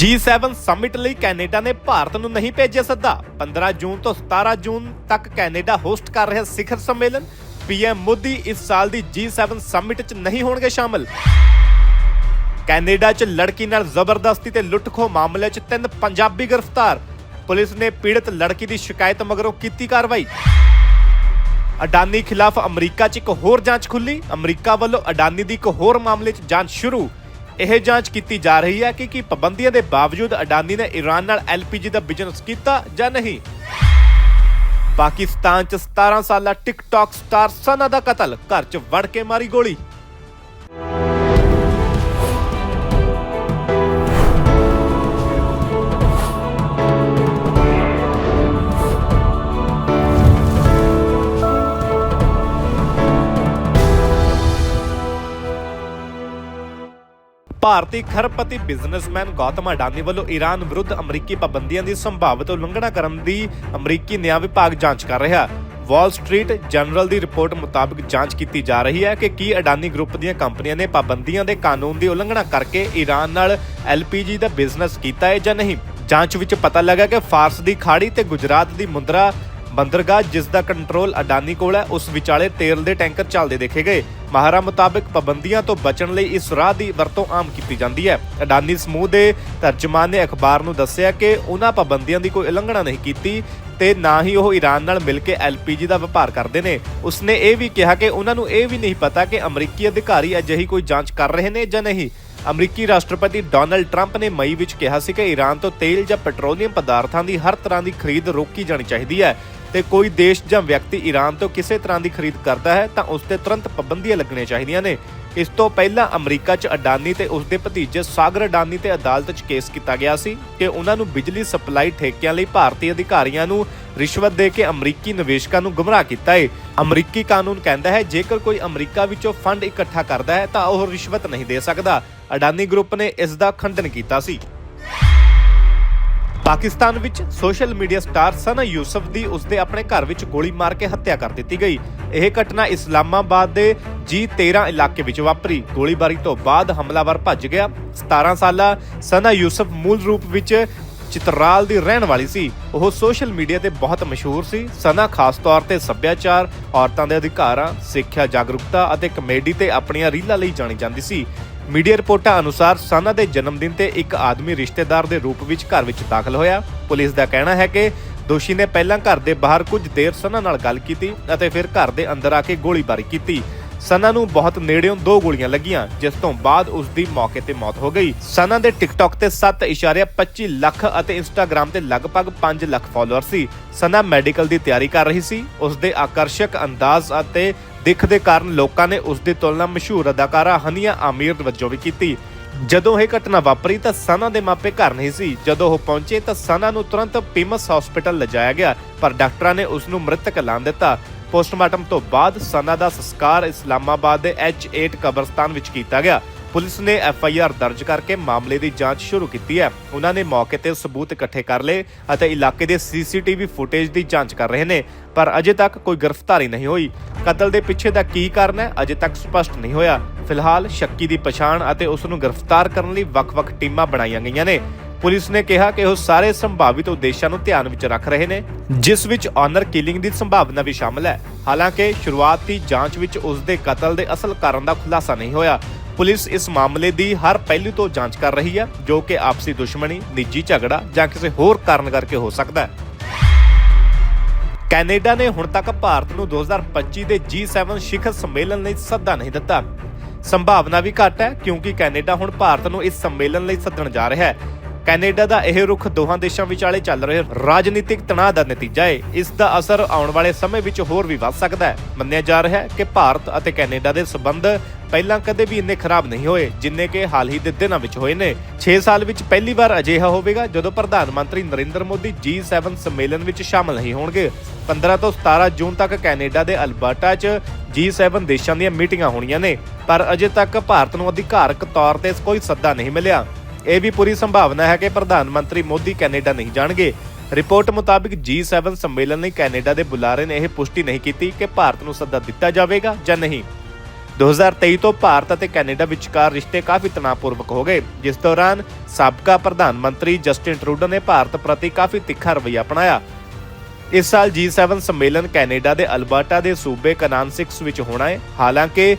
G7 summit ਲਈ Canada ਨੇ ਭਾਰਤ ਨੂੰ ਨਹੀਂ ਭੇਜਿਆ ਸੱਦਾ। 15 ਜੂਨ ਤੋਂ 17 ਜੂਨ ਤੱਕ ਕੈਨੇਡਾ ਹੋਸਟ ਕਰ ਰਿਹਾ ਸਿਖਰ ਸੰਮੇਲਨ। ਪੀਐਮ ਮੋਦੀ ਇਸ ਸਾਲ ਦੀ G7 ਸਮਿਟ 'ਚ ਨਹੀਂ ਹੋਣਗੇ ਸ਼ਾਮਲ। ਕੈਨੇਡਾ 'ਚ ਲੜਕੀ ਨਾਲ ਜ਼ਬਰਦਸਤੀ ਤੇ ਲੁੱਟਖੋ ਮਾਮਲੇ 'ਚ ਤਿੰਨ ਪੰਜਾਬੀ ਗ੍ਰਿਫਤਾਰ। ਪੁਲਿਸ ਨੇ ਪੀੜਤ ਲੜਕੀ ਦੀ ਸ਼ਿਕਾਇਤ ਮਗਰੋਂ ਕੀਤੀ ਕਾਰਵਾਈ। ਅਡਾਨੀ ਖਿਲਾਫ ਅਮਰੀਕਾ 'ਚ ਇੱਕ ਹੋਰ ਜਾਂਚ ਖੁੱਲੀ। ਅਮਰੀਕਾ ਵੱਲੋਂ ਅਡਾਨੀ ਦੀ ਇੱਕ ਹੋਰ ਮਾਮਲੇ 'ਚ ਜਾਂਚ ਸ਼ੁਰੂ। ਇਹ ਜਾਂਚ ਕੀਤੀ ਜਾ ਰਹੀ ਹੈ ਕਿ ਕੀ ਪਾਬੰਦੀਆਂ ਦੇ ਬਾਵਜੂਦ ਅਡਾਨੀ ਨੇ ਈਰਾਨ ਨਾਲ ਐਲਪੀਜੀ ਦਾ ਬਿਜ਼ਨਸ ਕੀਤਾ ਜਾਂ ਨਹੀਂ। ਪਾਕਿਸਤਾਨ 'ਚ 17 ਸਾਲਾ ਟਿਕਟੌਕ ਸਟਾਰ ਸਨਾ ਦਾ ਕਤਲ, ਘਰ 'ਚ ਵੜ ਕੇ ਮਾਰੀ ਗੋਲੀ। ਭਾਰਤੀ ਖਰਬਪਤੀ ਬਿਜ਼ਨਸਮੈਨ ਗੌਤਮ ਅਡਾਨੀ ਵੱਲੋਂ ਈਰਾਨ ਵਿਰੁੱਧ ਅਮਰੀਕੀ ਪਾਬੰਦੀਆਂ ਦੀ ਸੰਭਾਵਿਤ ਉਲੰਘਣਾ ਕਰਨ ਦੀ ਅਮਰੀਕੀ ਨਿਆਂ ਵਿਭਾਗ ਜਾਂਚ ਕਰ ਰਿਹਾ। ਵਾਲ ਸਟਰੀਟ ਜਨਰਲ ਦੀ ਰਿਪੋਰਟ ਮੁਤਾਬਕ ਜਾਂਚ ਕੀਤੀ ਜਾ ਰਹੀ ਹੈ ਕਿ ਕੀ ਅਡਾਨੀ ਗਰੁੱਪ ਦੀਆਂ ਕੰਪਨੀਆਂ ਨੇ ਪਾਬੰਦੀਆਂ ਦੇ ਕਾਨੂੰਨ ਦੀ ਉਲੰਘਣਾ ਕਰਕੇ ਈਰਾਨ ਨਾਲ ਐਲਪੀਜੀ ਦਾ ਬਿਜ਼ਨਸ ਕੀਤਾ ਹੈ ਜਾਂ ਨਹੀਂ। ਜਾਂਚ ਵਿੱਚ ਪਤਾ ਲੱਗਾ ਕਿ ਫਾਰਸ ਦੀ ਖਾੜੀ ਤੇ ਗੁਜਰਾਤ ਦੀ ਮੁੰਦਰਾ ਬੰਦਰਗਾਹ, ਜਿਸ ਦਾ ਕੰਟਰੋਲ ਅਡਾਨੀ ਕੋਲ ਹੈ, ਉਸ ਵਿਚਾਲੇ ਤੇਲ ਦੇ ਟੈਂਕਰ ਚੱਲਦੇ ਦੇਖੇ ਗਏ। ਮਾਹਰਾਂ ਮੁਤਾਬਕ ਪਾਬੰਦੀਆਂ ਤੋਂ ਬਚਣ ਲਈ ਇਸ ਰਾਹ ਦੀ ਵਰਤੋਂ ਆਮ ਕੀਤੀ ਜਾਂਦੀ ਹੈ। ਅਡਾਨੀ ਸਮੂਹ ਦੇ ਤਰਜਮਾਨ ਨੇ ਅਖਬਾਰ ਨੂੰ ਦੱਸਿਆ ਕਿ ਉਹਨਾਂ ਪਾਬੰਦੀਆਂ ਦੀ ਕੋਈ ਉਲੰਘਣਾ ਨਹੀਂ ਕੀਤੀ ਤੇ ਨਾ ਹੀ ਉਹ ਈਰਾਨ ਨਾਲ ਮਿਲ ਕੇ ਐਲਪੀਜੀ ਦਾ ਵਪਾਰ ਕਰਦੇ ਨੇ। ਉਸਨੇ ਇਹ ਵੀ ਕਿਹਾ ਕਿ ਉਹਨਾਂ ਨੂੰ ਇਹ ਵੀ ਨਹੀਂ ਪਤਾ ਕਿ ਅਮਰੀਕੀ ਅਧਿਕਾਰੀ ਅਜਿਹੀ ਕੋਈ ਜਾਂਚ ਕਰ ਰਹੇ ਨੇ ਜਾਂ ਨਹੀਂ। ਅਮਰੀਕੀ ਰਾਸ਼ਟਰਪਤੀ ਡੋਨਲਡ ਟਰੰਪ ਨੇ ਮਈ ਵਿੱਚ ਕਿਹਾ ਸੀ ਕਿ ਈਰਾਨ ਤੋਂ ਤੇਲ ਜਾਂ ਪੈਟਰੋਲੀਅਮ ਪਦਾਰਥਾਂ ਦੀ ਹਰ ਤਰ੍ਹਾਂ ਦੀ ਖਰੀਦ ਰੋਕੀ ਜਾਣੀ ਚਾਹੀਦੀ ਹੈ ਤੇ ਕੋਈ ਦੇਸ਼ ਜਾਂ ਵਿਅਕਤੀ ਈਰਾਨ ਤੋਂ ਕਿਸੇ ਤਰ੍ਹਾਂ ਦੀ ਖਰੀਦ ਕਰਦਾ ਹੈ ਤਾਂ ਉਸ ਤੇ ਤੁਰੰਤ ਪਾਬੰਦੀਆਂ ਲੱਗਣੀਆਂ ਚਾਹੀਦੀਆਂ ਨੇ। ਇਸ ਤੋਂ ਪਹਿਲਾਂ ਅਮਰੀਕਾ 'ਚ ਅਡਾਨੀ ਤੇ ਉਸ ਦੇ ਭਤੀਜੇ ਸਾਗਰ ਅਡਾਨੀ ਤੇ ਅਦਾਲਤ 'ਚ ਕੇਸ ਕੀਤਾ ਗਿਆ ਸੀ ਕਿ ਉਹਨਾਂ ਨੂੰ ਬਿਜਲੀ ਸਪਲਾਈ ਠੇਕਿਆਂ ਲਈ ਭਾਰਤੀ ਅਧਿਕਾਰੀਆਂ ਨੂੰ ਰਿਸ਼ਵਤ ਦੇ ਕੇ ਅਮਰੀਕੀ ਨਿਵੇਸ਼ਕਾਂ ਨੂੰ ਗੁੰਮਰਾਹ ਕੀਤਾ ਹੈ ਅਮਰੀਕੀ ਕਾਨੂੰਨ ਕਹਿੰਦਾ ਹੈ, ਜੇਕਰ ਕੋਈ ਅਮਰੀਕਾ ਵਿੱਚੋਂ ਫੰਡ ਇਕੱਠਾ ਕਰਦਾ ਹੈ, ਤਾਂ ਉਹ ਰਿਸ਼ਵਤ ਨਹੀਂ ਦੇ ਸਕਦਾ। ਅਡਾਨੀ ਗਰੁੱਪ ਨੇ ਇਸ ਦਾ ਖੰਡਨ ਕੀਤਾ ਸੀ। ਪਾਕਿਸਤਾਨ ਵਿੱਚ social media star Sana Yousaf ਦੀ ਉਸਦੇ ਆਪਣੇ ਘਰ ਵਿੱਚ ਗੋਲੀ ਮਾਰ ਕੇ ਹੱਤਿਆ ਕਰ ਦਿੱਤੀ ਗਈ। ਇਹ ਘਟਨਾ ਇਸਲਾਮਾਬਾਦ ਦੇ ਜੀ13 ਇਲਾਕੇ ਵਿੱਚ ਵਾਪਰੀ। ਗੋਲੀਬਾਰੀ ਤੋਂ ਬਾਅਦ ਹਮਲਾਵਰ ਭੱਜ ਗਿਆ। 17 ਸਾਲਾ ਸਨਾ ਯੂਸਫ ਮੂਲ ਰੂਪ ਵਿੱਚ ਚਿਤਰਾਲ ਦੀ ਰਹਿਣ ਵਾਲੀ ਸੀ। ਉਹ ਸੋਸ਼ਲ ਮੀਡੀਆ ਤੇ ਬਹੁਤ ਮਸ਼ਹੂਰ ਸੀ। ਸਨਾ ਖਾਸ ਤੌਰ ਤੇ ਸੱਭਿਆਚਾਰ, ਔਰਤਾਂ ਦੇ ਅਧਿਕਾਰਾਂ, ਸਿੱਖਿਆ ਜਾਗਰੂਕਤਾ ਅਤੇ ਕਮੇਡੀ ਤੇ ਆਪਣੀਆਂ ਰੀਲਾਂ ਲਈ ਜਾਣੀ ਜਾਂਦੀ ਸੀ। ਮੀਡੀਆ ਰਿਪੋਰਟਾਂ ਅਨੁਸਾਰ ਸਨਾ ਦੇ ਜਨਮ ਦਿਨ ਤੇ ਇੱਕ ਆਦਮੀ ਰਿਸ਼ਤੇਦਾਰ ਦੇ ਰੂਪ ਵਿੱਚ ਘਰ ਵਿੱਚ ਦਾਖਲ ਹੋਇਆ। ਪੁਲਿਸ ਦਾ ਕਹਿਣਾ ਹੈ ਕਿ ਦੋਸ਼ੀ ਨੇ ਪਹਿਲਾਂ ਘਰ ਦੇ ਬਾਹਰ ਕੁਝ ਦੇਰ ਸਨਾ ਨਾਲ ਗੱਲ ਕੀਤੀ ਅਤੇ ਫਿਰ ਘਰ ਦੇ ਅੰਦਰ ਆ ਕੇ ਗੋਲੀਬਾਰੀ ਕੀਤੀ। ਸਨਾ ਨੂੰ ਬਹੁਤ ਨੇੜਿਓਂ ਦੋ ਗੋਲੀਆਂ ਲੱਗੀਆਂ, ਜਿਸ ਤੋਂ ਬਾਅਦ ਉਸ ਦੀ ਮੌਕੇ ਤੇ ਮੌਤ ਹੋ ਗਈ। ਸਨਾ ਦੇ ਟਿਕਟੌਕ ਤੇ 7.25 ਲੱਖ ਅਤੇ ਇੰਸਟਾਗ੍ਰam ਤੇ ਲਗਭਗ 5 ਲੱਖ ਫਾਲੋਅਰ ਸੀ। ਸਨਾ ਮੈਡੀਕਲ ਦੀ ਤਿਆਰੀ ਕਰ ਰਹੀ ਸੀ। ਉਸ ਦੇ ਆਕਰਸ਼ਕ ਅੰਦਾਜ਼ ਅਤੇ ਦਿੱਖ ਦੇ ਕਾਰਨ ਲੋਕਾਂ ਨੇ ਉਸ ਦੀ ਤੁਲਨਾ ਮਸ਼ਹੂਰ ਅਦਾਕਾਰਾ ਹਨੀਆ ਆਮੀਰ ਵਜੋਂ ਵੀ ਕੀਤੀ। ਜਦੋਂ ਇਹ ਘਟਨਾ ਵਾਪਰੀ ਤਾਂ ਸਨਾ ਦੇ ਮਾਪੇ ਘਰ ਨਹੀਂ ਸੀ। ਜਦੋਂ ਉਹ ਪਹੁੰਚੇ ਤਾਂ ਸਨਾ ਨੂੰ ਤੁਰੰਤ ਪਿਮਸ ਹਸਪੀਟਲ ਲਿਜਾਇਆ ਗਿਆ, ਪਰ ਡਾਕਟਰਾਂ ਨੇ ਉਸ ਨੂੰ ਮ੍ਰਿਤਕ ਐਲਾਨ ਦਿੱਤਾ। ਪੋਸਟਮਾਰਟਮ ਤੋਂ ਬਾਅਦ ਸਨਾ ਦਾ ਸੰਸਕਾਰ ਇਸਲਾਮਾਬਾਦ ਦੇ H8 ਕਬਰਸਤਾਨ ਵਿੱਚ ਕੀਤਾ ਗਿਆ। ਪੁਲਿਸ ਨੇ ਐਫ ਆਈ ਆਰ ਦਰਜ ਕਰਕੇ ਮਾਮਲੇ ਦੀ ਜਾਂਚ ਸ਼ੁਰੂ ਕੀਤੀ ਹੈ। ਉਹਨਾਂ ਨੇ ਮੌਕੇ ਤੇ ਸਬੂਤ ਇਕੱਠੇ ਕਰ ਲਏ ਅਤੇ ਇਲਾਕੇ ਦੇ ਸੀਸੀਟੀਵੀ ਫੁਟੇਜ ਦੀ ਜਾਂਚ ਕਰ ਰਹੇ ਨੇ, ਪਰ ਅਜੇ ਤੱਕ ਕੋਈ ਗ੍ਰਿਫਤਾਰੀ ਨਹੀਂ ਹੋਈ। ਕਤਲ ਦੇ ਪਿੱਛੇ ਦਾ ਕੀ ਕਾਰਨ ਹੈ, ਅਜੇ ਤੱਕ ਸਪਸ਼ਟ ਨਹੀਂ ਹੋਇਆ। ਫਿਲਹਾਲ ਸ਼ੱਕੀ ਦੀ ਪਛਾਣ ਅਤੇ ਉਸ ਨੂੰ ਗ੍ਰਿਫਤਾਰ ਕਰਨ ਲਈ ਵੱਖ-ਵੱਖ ਟੀਮਾਂ ਬਣਾਈਆਂ ਗਈਆਂ ਨੇ। ਪੁਲਿਸ ਨੇ ਕਿਹਾ ਕਿ ਉਹ ਸਾਰੇ ਸੰਭਾਵਿਤ ਉਦੇਸ਼ਾਂ ਨੂੰ ਧਿਆਨ ਵਿੱਚ ਰੱਖ ਰਹੇ ਨੇ, ਜਿਸ ਵਿੱਚ ਆਨਰ ਕਿਲਿੰਗ ਦੀ ਸੰਭਾਵਨਾ ਵੀ ਸ਼ਾਮਲ ਹੈ। ਹਾਲਾਂਕਿ, ਸ਼ੁਰੂਆਤੀ ਜਾਂਚ ਵਿੱਚ ਉਸ ਦੇ ਕਤਲ ਦੇ ਅਸਲ ਕਾਰਨ ਦਾ ਖੁਲਾਸਾ ਨਹੀਂ ਹੋਇਆ। ਪੁਲਿਸ ਇਸ ਮਾਮਲੇ ਦੀ ਹਰ ਪਹਿਲੂ ਤੋਂ ਜਾਂਚ ਕਰ ਰਹੀ ਹੈ, ਜੋ ਕਿ ਆਪਸੀ ਦੁਸ਼ਮਣੀ, ਨਿੱਜੀ ਝਗੜਾ ਜਾਂ ਕਿਸੇ ਹੋਰ ਕਾਰਨ ਕਰਕੇ ਹੋ ਸਕਦਾ ਹੈ। ਕੈਨੇਡਾ ਨੇ ਹੁਣ ਤੱਕ ਭਾਰਤ ਨੂੰ 2025 ਦੇ G7 ਸਿਖਰ ਸੰਮੇਲਨ ਲਈ ਸੱਦਾ ਨਹੀਂ ਦਿੱਤਾ। ਸੰਭਾਵਨਾ ਵੀ ਘੱਟ ਹੈ, ਕਿਉਂਕਿ ਕੈਨੇਡਾ ਹੁਣ ਭਾਰਤ ਨੂੰ ਇਸ ਸੰਮੇਲਨ ਲਈ ਸੱਦਣ ਜਾ ਰਿਹਾ ਹੈ। ਕੈਨੇਡਾ ਦਾ ਇਹ ਰੁਖ ਦੋਹਾਂ ਦੇਸ਼ਾਂ ਵਿਚਾਲੇ ਚੱਲ ਰਹੇ ਰਾਜਨੀਤਿਕ ਤਣਾਅ ਦਾ ਨਤੀਜਾ ਹੈ। ਇਸ ਦਾ ਅਸਰ ਆਉਣ ਵਾਲੇ ਸਮੇਂ ਵਿੱਚ ਹੋਰ ਵੀ ਵੱਧ ਸਕਦਾ ਹੈ। ਮੰਨਿਆ ਜਾ ਰਿਹਾ ਹੈ ਕਿ ਭਾਰਤ ਅਤੇ ਕੈਨੇਡਾ ਦੇ ਸਬੰਧ ਪਹਿਲਾਂ ਕਦੇ ਵੀ ਇੰਨੇ ਖਰਾਬ ਨਹੀਂ ਹੋਏ, ਜਿੰਨੇ ਕਿ ਹਾਲ ਹੀ ਦੇ ਦਿਨਾਂ ਵਿੱਚ ਹੋਏ ਨੇ। 6 ਸਾਲ ਵਿੱਚ ਪਹਿਲੀ ਵਾਰ ਅਜਿਹਾ ਹੋਵੇਗਾ ਜਦੋਂ ਪ੍ਰਧਾਨ ਮੰਤਰੀ ਨਰਿੰਦਰ ਮੋਦੀ G7 ਸੰਮੇਲਨ ਵਿੱਚ ਸ਼ਾਮਲ ਨਹੀਂ ਹੋਣਗੇ। 15 ਤੋਂ 17 ਜੂਨ ਤੱਕ ਕੈਨੇਡਾ ਦੇ ਅਲਬਰਟਾ 'ਚ G7 ਦੇਸ਼ਾਂ ਦੀਆਂ ਮੀਟਿੰਗਾਂ ਹੋਣੀਆਂ ਨੇ। ਪਰ ਅਜੇ ਤੱਕ ਭਾਰਤ ਨੂੰ ਅਧਿਕਾਰਕ ਤੌਰ ਤੇ ਕੋਈ ਸੱਦਾ ਨਹੀਂ ਮਿਲਿਆ। ਇਹ ਵੀ ਪੂਰੀ ਸੰਭਾਵਨਾ ਹੈ ਕਿ ਪ੍ਰਧਾਨ ਮੰਤਰੀ ਮੋਦੀ ਕੈਨੇਡਾ ਨਹੀਂ ਜਾਣਗੇ। ਰਿਪੋਰਟ ਮੁਤਾਬਕ G7 ਸੰਮੇਲਨ ਲਈ ਕੈਨੇਡਾ ਦੇ ਬੁਲਾਰੇ ਨੇ ਇਹ ਪੁਸ਼ਟੀ ਨਹੀਂ ਕੀਤੀ ਕਿ ਭਾਰਤ ਨੂੰ ਸੱਦਾ ਦਿੱਤਾ ਜਾਵੇਗਾ ਜਾਂ ਨਹੀਂ। 2023 ਤੋਂ ਭਾਰਤ ਅਤੇ ਕੈਨੇਡਾ ਵਿਚਕਾਰ ਰਿਸ਼ਤੇ ਕਾਫੀ ਤਣਾਅਪੂਰਵਕ ਹੋ ਗਏ, ਜਿਸ ਦੌਰਾਨ ਸਾਬਕਾ ਪ੍ਰਧਾਨ ਮੰਤਰੀ ਜਸਟਿਨ ਟਰੂਡੋ ਨੇ ਭਾਰਤ ਪ੍ਰਤੀ ਕਾਫੀ ਤਿੱਖਾ ਰਵੱਈਆ ਅਪਣਾਇਆ। ਇਸ ਸਾਲ G7 ਸੰਮੇਲਨ ਕੈਨੇਡਾ ਦੇ ਅਲਬਰਟਾ ਦੇ ਸੂਬੇ ਕਨਾਨਸਿਕਸ ਵਿੱਚ ਹੋਣਾ ਹੈ। ਹਾਲਾਂਕਿ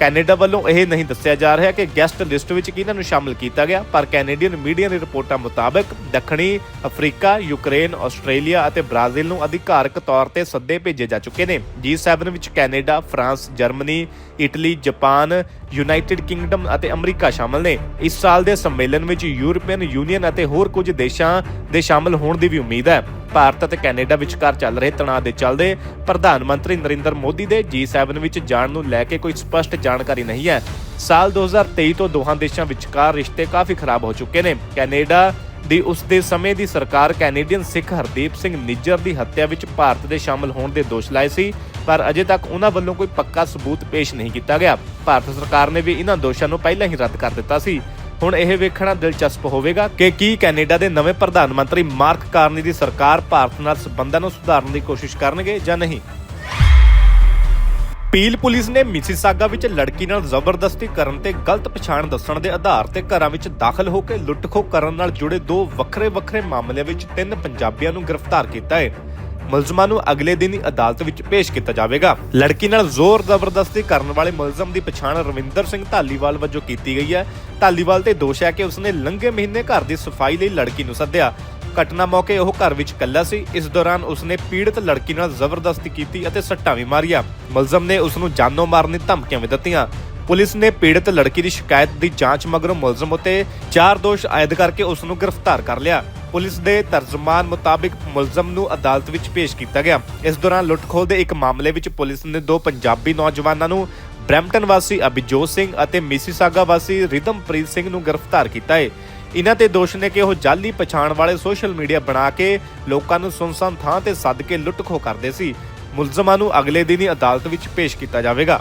ਕੈਨੇਡਾ ਵੱਲੋਂ ਇਹ ਨਹੀਂ ਦੱਸਿਆ ਜਾ ਰਿਹਾ ਕਿ ਗੈਸਟ ਲਿਸਟ ਵਿੱਚ ਕਿਹਨਾਂ ਨੂੰ ਸ਼ਾਮਲ ਕੀਤਾ ਗਿਆ, ਪਰ ਕੈਨੇਡੀਅਨ ਮੀਡੀਆ ਦੀ ਰਿਪੋਰਟਾਂ ਮੁਤਾਬਕ ਦੱਖਣੀ ਅਫਰੀਕਾ, ਯੂਕਰੇਨ, ਆਸਟ੍ਰੇਲੀਆ ਅਤੇ ਬ੍ਰਾਜ਼ੀਲ ਨੂੰ ਅਧਿਕਾਰਕ ਤੌਰ ਤੇ ਸੱਦੇ ਭੇਜੇ ਜਾ ਚੁੱਕੇ ਨੇ। G7 ਵਿੱਚ Canada, France, Germany, Italy, Japan United Kingdom ਅਤੇ ਅਮਰੀਕਾ ਸ਼ਾਮਲ ਨੇ। ਇਸ ਸਾਲ ਦੇ ਸੰਮੇਲਨ ਵਿੱਚ ਯੂਰਪੀਅਨ ਯੂਨੀਅਨ ਅਤੇ ਹੋਰ ਕੁਝ ਦੇਸ਼ਾਂ ਦੇ ਸ਼ਾਮਲ ਹੋਣ ਦੀ ਵੀ ਉਮੀਦ ਹੈ। ਭਾਰਤ ਅਤੇ ਕੈਨੇਡਾ ਵਿਚਕਾਰ ਚੱਲ ਰਹੇ ਤਣਾਅ ਦੇ ਚੱਲਦੇ ਪ੍ਰਧਾਨ ਮੰਤਰੀ ਨਰਿੰਦਰ ਮੋਦੀ ਦੇ G7 ਵਿੱਚ ਜਾਣ ਨੂੰ ਲੈ ਕੇ ਕੋਈ ਸਪਸ਼ਟ ਜਾਣਕਾਰੀ ਨਹੀਂ ਹੈ। ਸਾਲ 2023 ਤੋਂ ਦੋਹਾਂ ਦੇਸ਼ਾਂ ਵਿਚਕਾਰ ਰਿਸ਼ਤੇ ਕਾਫੀ ਖਰਾਬ ਹੋ ਚੁੱਕੇ ਨੇ। ਕੈਨੇਡਾ ਦੀ ਉਸ ਦੇ ਸਮੇਂ ਦੀ ਸਰਕਾਰ ਕੈਨੇਡੀਅਨ ਸਿੱਖ ਹਰਦੀਪ ਸਿੰਘ ਨਿੱਜਰ ਦੀ ਹੱਤਿਆ ਵਿੱਚ ਭਾਰਤ ਦੇ ਸ਼ਾਮਲ ਹੋਣ ਦੇ ਦੋਸ਼ ਲਾਏ ਸੀ। ਪਰ ਅਜੇ ਤੱਕ ਉਹਨਾਂ ਵੱਲੋਂ ਕੋਈ ਪੱਕਾ ਸਬੂਤ ਪੇਸ਼ ਨਹੀਂ ਕੀਤਾ ਗਿਆ। ਭਾਰਤ ਸਰਕਾਰ ਨੇ ਵੀ ਇਹਨਾਂ ਦੋਸ਼ਾਂ ਨੂੰ ਪਹਿਲਾਂ ਹੀ ਰੱਦ ਕਰ ਦਿੱਤਾ ਸੀ। ਹੁਣ ਇਹ ਵੇਖਣਾ ਦਿਲਚਸਪ ਹੋਵੇਗਾ ਕਿ ਕੀ ਕੈਨੇਡਾ ਦੇ ਨਵੇਂ ਪ੍ਰਧਾਨ ਮੰਤਰੀ ਮਾਰਕ ਕਾਰਨੀ ਦੀ ਸਰਕਾਰ ਭਾਰਤ ਨਾਲ ਸਬੰਧਾਂ ਨੂੰ ਸੁਧਾਰਨ ਦੀ ਕੋਸ਼ਿਸ਼ ਕਰਨਗੇ ਜਾਂ ਨਹੀਂ। ਪੀਲ ਪੁਲਿਸ ਨੇ ਮਿਸੀਸਾਗਾ ਵਿੱਚ ਲੜਕੀ ਨਾਲ ਜ਼ਬਰਦਸਤੀ ਕਰਨ ਤੇ ਗਲਤ ਪਛਾਣ ਦੱਸਣ ਦੇ ਆਧਾਰ ਤੇ ਘਰਾਂ ਵਿੱਚ ਦਾਖਲ ਹੋ ਕੇ ਲੁੱਟਖੋ ਕਰਨ ਨਾਲ ਜੁੜੇ ਦੋ ਵੱਖਰੇ-ਵੱਖਰੇ ਮਾਮਲਿਆਂ ਵਿੱਚ ਤਿੰਨ ਪੰਜਾਬੀਆਂ ਨੂੰ ਗ੍ਰਿਫਤਾਰ ਕੀਤਾ ਹੈ। ਮੁਲਜ਼ਮਾਂ ਨੂੰ ਅਗਲੇ ਦਿਨ ਹੀ ਅਦਾਲਤ ਵਿੱਚ ਪੇਸ਼ ਕੀਤਾ ਜਾਵੇਗਾ। ਲੜਕੀ ਨਾਲ ਜ਼ੋਰ ਜ਼ਬਰਦਸਤੀ ਕਰਨ ਵਾਲੇ ਮੁਲਜ਼ਮ ਦੀ ਪਛਾਣ ਰਵਿੰਦਰ ਸਿੰਘ ਢਾਲੀਵਾਲ ਵਜੋਂ ਕੀਤੀ ਗਈ ਹੈ। ਢਾਲੀਵਾਲ ਤੇ ਦੋਸ਼ ਹੈ ਕਿ ਉਸਨੇ ਲੰਘੇ ਮਹੀਨੇ ਘਰ ਦੀ ਸਫ਼ਾਈ ਲਈ ਲੜਕੀ ਨੂੰ ਸੱਦਿਆ। ਘਟਨਾ ਮੌਕੇ ਉਹ ਘਰ ਵਿੱਚ ਇਕੱਲਾ ਸੀ। ਇਸ ਦੌਰਾਨ ਉਸਨੇ ਪੀੜਤ ਲੜਕੀ ਨਾਲ ਜ਼ਬਰਦਸਤੀ ਕੀਤੀ ਅਤੇ ਸੱਟਾਂ ਵੀ ਮਾਰੀਆਂ। ਮੁਲਜ਼ਮ ਨੇ ਉਸ ਨੂੰ ਜਾਨੋਂ ਮਾਰਨ ਦੀ ਧਮਕੀਆਂ ਵੀ ਦਿੱਤੀਆਂ। ਪੁਲਿਸ ਨੇ ਪੀੜਤ ਲੜਕੀ ਦੀ ਸ਼ਿਕਾਇਤ ਦੀ ਜਾਂਚ ਮਗਰੋਂ ਮੁਲਜ਼ਮ ਉਤੇ ਚਾਰ ਦੋਸ਼ ਆਇਦ ਕਰਕੇ ਉਸ ਨੂੰ ਗ੍ਰਿਫਤਾਰ ਕਰ ਲਿਆ। ਪੁਲਿਸ ਦੇ ਤਰਜਮਾਨ ਮੁਤਾਬਿਕ ਮੁਲਜ਼ਮ ਨੂੰ ਅਦਾਲਤ ਵਿੱਚ ਪੇਸ਼ ਕੀਤਾ ਗਿਆ। ਇਸ ਦੌਰਾਨ ਲੁੱਟਖੋਹ ਦੇ ਇੱਕ ਮਾਮਲੇ ਵਿੱਚ ਪੁਲਿਸ ਨੇ ਦੋ ਪੰਜਾਬੀ ਨੌਜਵਾਨਾਂ ਨੂੰ ਬ੍ਰੈਂਪਟਨ ਵਾਸੀ ਅਭਿਜੋਤ ਸਿੰਘ ਅਤੇ ਮਿਸੀਸਾਗਾ ਵਾਸੀ ਰਿਦਮਪ੍ਰੀਤ ਸਿੰਘ ਨੂੰ ਗ੍ਰਿਫਤਾਰ ਕੀਤਾ ਹੈ। ਇਹਨਾਂ ਤੇ ਦੋਸ਼ ਨੇ ਕਿ ਉਹ ਜਾਲੀ ਪਛਾਣ ਵਾਲੇ ਸੋਸ਼ਲ ਮੀਡੀਆ ਬਣਾ ਕੇ ਲੋਕਾਂ ਨੂੰ ਸੁਨਸਾਨ ਥਾਂ ਤੇ ਸੱਦ ਕੇ ਲੁੱਟ ਖੋਹ ਕਰਦੇ ਸੀ। ਮੁਲਜ਼ਮਾਂ ਨੂੰ ਅਗਲੇ ਦਿਨ ਹੀ ਅਦਾਲਤ ਵਿੱਚ ਪੇਸ਼ ਕੀਤਾ ਜਾਵੇਗਾ।